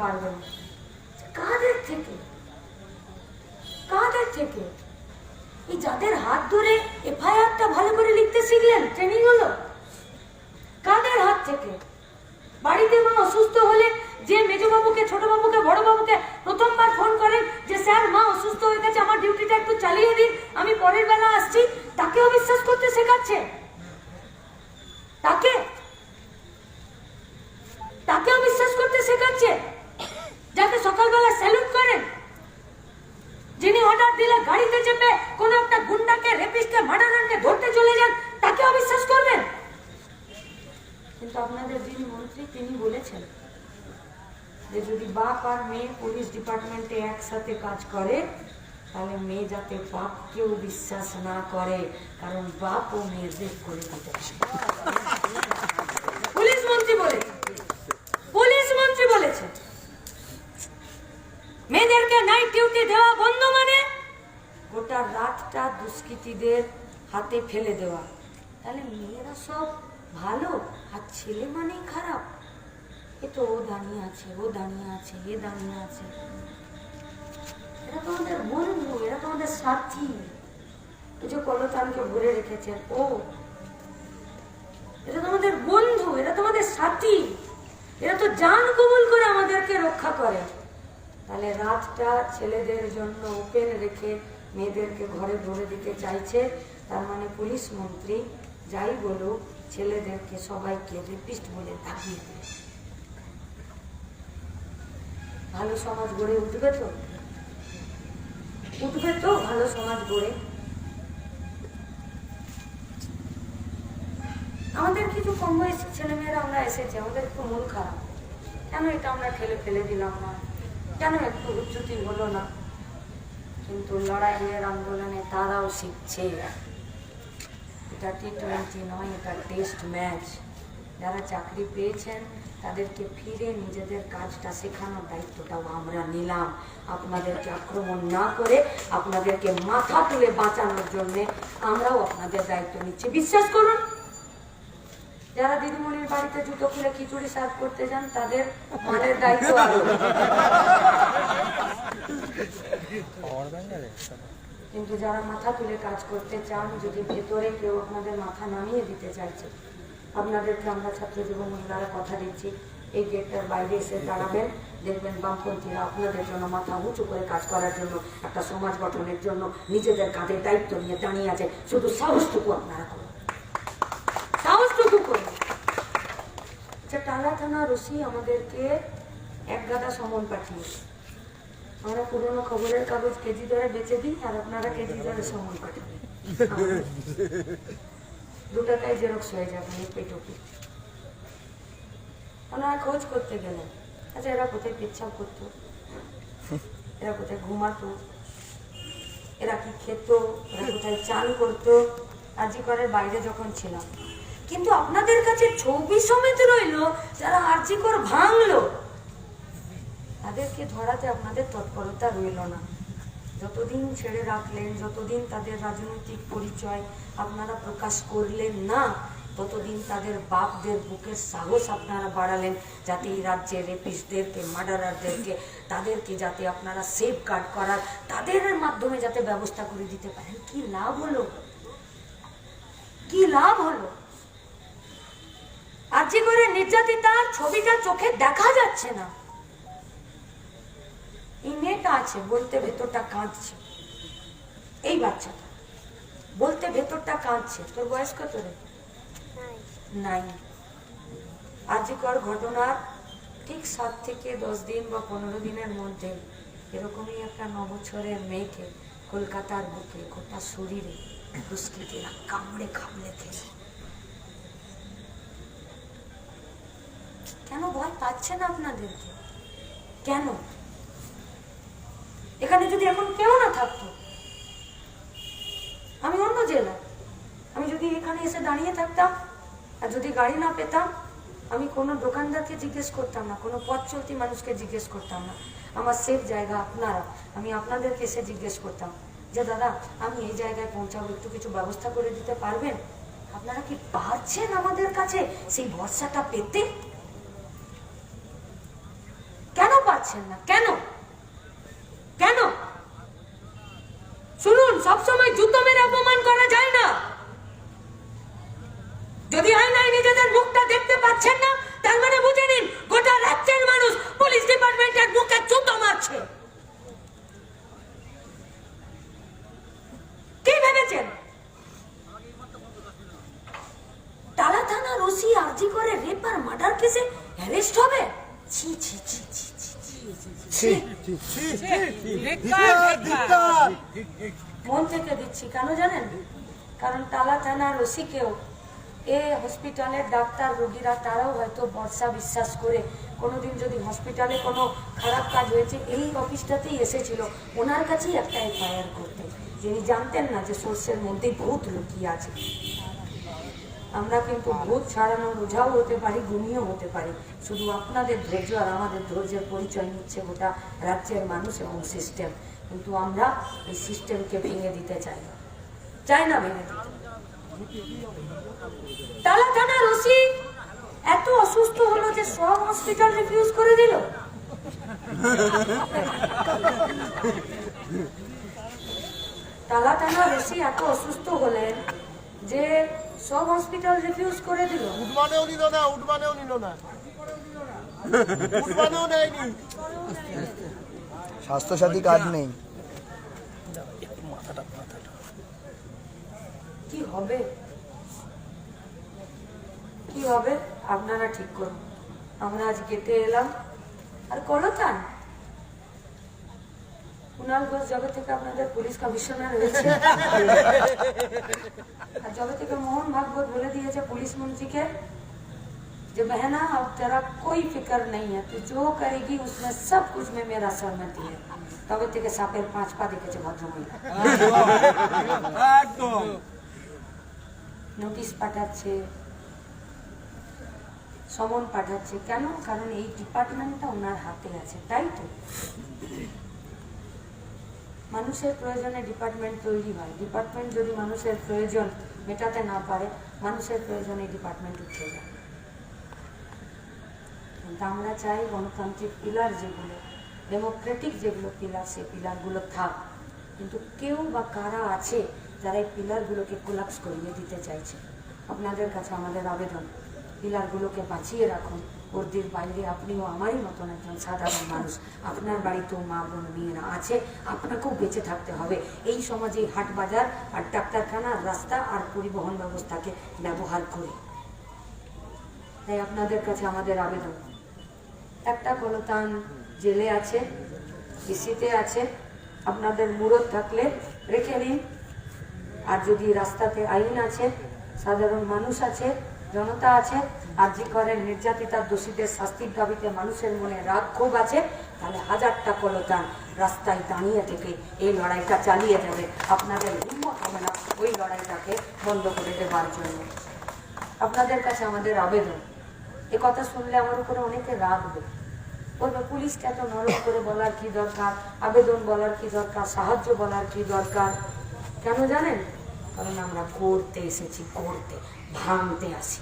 পারবেন কাদের থেকে কাদের থেকে এই যাদের হাত ধরে এফআইআরটা ভালো করে লিখতে শিখলেন ট্রেনিং হলো কাদের হাত থেকে বাড়িতে মা অসুস্থ হলে যে মেজবাবুকে ছোটবাবুকে বড়বাবুকে প্রথমবার ফোন করেন যে স্যার মা অসুস্থ হয়ে গেছে আমার ডিউটিটা একটু চালিয়ে দিন আমি পরের বেলা আসছি তাকেও বিশ্বাস করতে শেখাচ্ছে তাকে তাকেও বিশ্বাস করতে শেখাচ্ছে যাকে সকালবেলা স্যালুট করেন যিনি অর্ডার দিলে গাড়িতে চেপে কোন একটা গুন্ডাকে রেপিস্টকে মার্ডারারকে ধরতে চলে যান, তাকে অবিশ্বাস করবেন? কিন্তু আপনাদের যিনি মন্ত্রী, তিনি বলেছেন যে যদি বাপ আর মেয়ে পুলিশ ডিপার্টমেন্টে একসাথে কাজ করে, তাহলে মেয়ে যাতে বাপকেও বিশ্বাস না করে, কারণ বাপ ও মেয়েদের করে দিতে পারে। পুলিশ মন্ত্রী বলেছে পুলিশ মন্ত্রী বলেছে মেয়েদেরকে নাইট ডিউটি দেওয়া বন্ধ মানে গোটা রাতটা দুষ্কৃতীদের হাতে ফেলে দেওয়া। তাহলে মেয়েরা সব ভালো আর ছেলে মানেই খারাপ? এ তো ও দাঁড়িয়ে আছে, ও দাঁড়িয়ে আছে, এ দাঁড়িয়ে আছে। এরা তো আমাদের বন্ধু, এরা তো আমাদের সাথী। এই যে কলতানকে ভরে রেখেছেন ও। এরা তো আমাদের বন্ধু, এরা তো আমাদের সাথী। এরা তো জান কবুল করে আমাদেরকে রক্ষা করে। তাহলে রাতটা ছেলেদের জন্য ওপেন রেখে মেয়েদেরকে ঘরে ভরে দিতে চাইছে, তার মানে পুলিশ মন্ত্রী যাই বলুক, ছেলেদেরকে সবাইকে রেপিস্ট বলে দাবিয়ে দেবে। ভালো সমাজ গড়ে উঠবে তো? উঠবে তো ভালো সমাজ গড়ে। আমাদের কিছু কম বয়সী ছেলেমেয়েরা আমরা এসেছি, আমাদের একটু মন খারাপ। কেন এটা আমরা ঠেলে ফেলে দিলাম না? কেন একটু উচ্চতি হলো না? কিন্তু লড়াইয়ের আন্দোলনে তারাও শিখছে। এটা টি টোয়েন্টি নয়, এটা টেস্ট ম্যাচ যারা চাকরি পেয়েছেন, তাদেরকে ফিরে নিজেদের কাজটা শেখানোর দায়িত্বটাও আমরা নিলাম। আপনাদেরকে আক্রমণ না করে আপনাদেরকে মাথা তুলে বাঁচানোর জন্যে আমরাও আপনাদের দায়িত্ব নিচ্ছি। বিশ্বাস করুন। যারা দিদিমণির বাড়িতে জুতো খুলে খিচুড়ি সার্ভ করতে যান, তাদের মানের দায়িত্ব কিন্তু যারা মাথা তুলে কাজ করতে চান, যদি ভেতরে কেউ আপনাদের মাথা নামিয়ে দিতে চাইছে আপনাদেরকে আমরা ছাত্র যুব মহিলারা কথা দিচ্ছি, এই গেটটার বাইরে এসে দাঁড়াবেন, দেখবেন বামপন্থীরা আপনাদের জন্য মাথা উঁচু করে কাজ করার জন্য, একটা সমাজ গঠনের জন্য নিজেদের কাঁধে দায়িত্ব নিয়ে দাঁড়িয়ে আছে। শুধু সাহসটুকু আপনারা করুন সাহসটুকু করুন আচ্ছা টালা থানা রশি আমাদেরকে এক গাদা সমন পাঠিয়েছে আমরা পুরোনো খবরের কাগজ কেজি দরে বেচে দিই আর আপনারা কেজি দরে সমন পাঠাবেন দু টাকায় জেরক্স হয়ে যাবে পেটুকি ওনারা খোঁজ করতে গেলেন। আচ্ছা এরা কোথায় পেচ্ছাপ করতো? এরা কোথায় ঘুমাতো? এরা কি খেত? এরা কোথায় চান করতো? আরজি করের বাইরে যখন ছিলাম কিন্তু আপনাদের কাছে ছবি সমেত রইল, যারা আরজি কর ভাঙলো। তাদেরকে ধরাতে আপনাদের তৎপরতা রইল না। যতদিন ছেড়ে রাখলেন, যতদিন তাদের রাজনৈতিক পরিচয় আপনারা প্রকাশ করলেন না, ততদিন তাদের বাপদের বুকের সাহস আপনারা বাড়ালেন, যাতে এই রাজ্যের রেপিস্টদেরকে মার্ডারারদেরকে, তাদেরকে যাতে আপনারা সেফ গার্ড করার, তাদের মাধ্যমে যাতে ব্যবস্থা করে দিতে পারেন। কি লাভ হলো? কি লাভ হলো? আর যে করে নির্যাতিতার ছবিটা চোখে দেখা যাচ্ছে না। মেয়েটা আছে বলতে ভেতরটা কাঁদছে। এই বাচ্চাটা বলতে ভেতরটা কাঁদছে। তোর বয়স কত রে? নাই আজিকর ঘটনার ঠিক সাত থেকে দশ দিন বা পনেরো দিনের মধ্যে এরকমই একটা নবছরের মেয়েকে কলকাতার বুকে গোটা শরীরে দুষ্কৃতীরা কামড়ে খামড়ে খেয়ে কেন ভয় পাচ্ছে না আপনাদেরকে কেন? এখানে যদি এখন কেউ না থাকতো, আমি অন্য জেলায় আমি যদি এখানে এসে দাঁড়িয়ে থাকতাম আর যদি গাড়ি না পেতাম, আমি কোনো দোকানদারকে জিজ্ঞেস করতাম না, কোনো পথ চলতি মানুষকে জিজ্ঞেস করতাম না। আমার সেফ জায়গা আপনারা, আমি আপনাদেরকে এসে জিজ্ঞেস করতাম যে, দাদা, আমি এই জায়গায় পৌঁছাবো, একটু কিছু ব্যবস্থা করে দিতে পারবেন? আপনারা কি পারছেন আমাদের কাছে সেই ভরসাটা পেতে কেন পারছেন না। কেন? কেন? শুনুন, সবসময় জুতো মেরে অপমান করা যায় না। যদি আয়নায় নিজেদের মুখটা দেখতে পাচ্ছেন না, তার মানে বুঝে নিন, গোটা রাজ্যের মানুষ পুলিশ ডিপার্টমেন্টের মুখে জুতো মারছে। কি ভেবেছেন? টালা থানার ওসি আরজি করে রেপ মার্ডার কেসে অ্যারেস্ট হবে? ছি ছি ছি ছি। মন থেকে দিচ্ছি, কেন জানেন? কারণ টালা থানার ওসিকেও এ হসপিটালের ডাক্তার, রোগীরা তারাও হয়তো বর্ষা বিশ্বাস করে কোনোদিন যদি হসপিটালে কোনো খারাপ কাজ হয়েছে, এই অফিসটাতেই এসেছিল। ওনার কাছেই একটা এফআইআর করতে। যিনি জানতেন না যে সোর্সের মধ্যেই বহুত লুকিয়ে আছে। আমরা কিন্তু ভূত ছাড়ানো ওঝাও হতে পারি গুণীয় হতে পারি। শুধু আপনাদের ধৈর্য আর আমাদের ধৈর্যের পরিচয় নিচ্ছে গোটা রাজ্যের মানুষ এবং সিস্টেম কিন্তু আমরা এই সিস্টেমকে ভেঙে দিতে চাই না। চাই না ভেঙে দিতে। ওসি এত অসুস্থ হলো যে সব হসপিটাল রিফিউজ করে দিল। টালা থানার ওসি এত অসুস্থ হলেন যে সব হসপিটাল রিফিউজ করে দিল। উঠবানেও নিল না উঠবানেও নিল না। উঠবানেও নেয়নি। স্বাস্থ্যসাথী কার্ড নেই। কি হবে? কি হবে? আপনারা ঠিক করুন। আমরা আজ গেটে এলাম। আর কলতান কুণাল ঘোষ জবে থেকে আপনাদের পুলিশ কমিশনার হয়েছে আর জবে থেকে মোহন ভাগবত বলে দিয়েছে পুলিশ মন্ত্রীকে যে बहना अब तेरा कोई फिक्र नहीं है तू जो करेगी उसमें सब कुछ में मेरा सहमति है তবে থেকে সাপের পাঁচ পা দেখেছে ভদ্রমহিলা নোটিশ পাঠাচ্ছে সমন পাঠাচ্ছে কেন কারণ এই ডিপার্টমেন্টটা ওনার হাতে আছে তাই তো মানুষের প্রয়োজনে ডিপার্টমেন্ট তৈরি হয়। ডিপার্টমেন্ট যদি মানুষের প্রয়োজন মেটাতে না পারে, মানুষের প্রয়োজনে ডিপার্টমেন্ট উঠে যায়। কিন্তু আমরা চাই গণতান্ত্রিক পিলার যেগুলো ডেমোক্রেটিক যেগুলো পিলার সেই পিলারগুলো থাক। কিন্তু কেউ বা কারা আছে যারা এই পিলারগুলোকে কোলাপস করিয়ে দিতে চাইছে? আপনাদের কাছে আমাদের আবেদন পিলারগুলোকে বাঁচিয়ে রাখুন। বর্দির বাইরে আপনিও আমারই মতন একজন সাধারণ মানুষ। আপনার বাড়িতেও মা বোন মেয়েরা আছে, আপনাকেও বেঁচে থাকতে হবে। এই সমাজে হাট বাজার আর ডাক্তারখানা, রাস্তা আর পরিবহন ব্যবস্থাকে ব্যবহার করে। তাই আপনাদের কাছে আমাদের আবেদন। একটা কলতান জেলে আছে ইসিতে আছে, আপনাদের মুরত থাকলে রেখে নিন আর যদি রাস্তাতে আইন আছে, সাধারণ মানুষ আছে জনতা আছে আর যে করে নির্যাতিতার দোষীদের শাস্তির দাবিতে মানুষের মনে রাগ ক্ষোভ আছে, তাহলে হাজারটা কলতান রাস্তায় দাঁড়িয়ে থেকে এই লড়াইটা চালিয়ে যাবে। আপনাদের হিম্মত হবে না ওই লড়াইটাকে বন্ধ করে দেবার জন্য। আপনাদের কাছে আমাদের আবেদন। এ কথা শুনলে আমার উপরে অনেকে রাখবে বলবে, পুলিশকে এত নরম করে বলার কি দরকার? আবেদন বলার কি দরকার? সাহায্য বলার কি দরকার? কেন জানেন? কারণ আমরা করতে এসেছি করতে ভাঙতে আসি।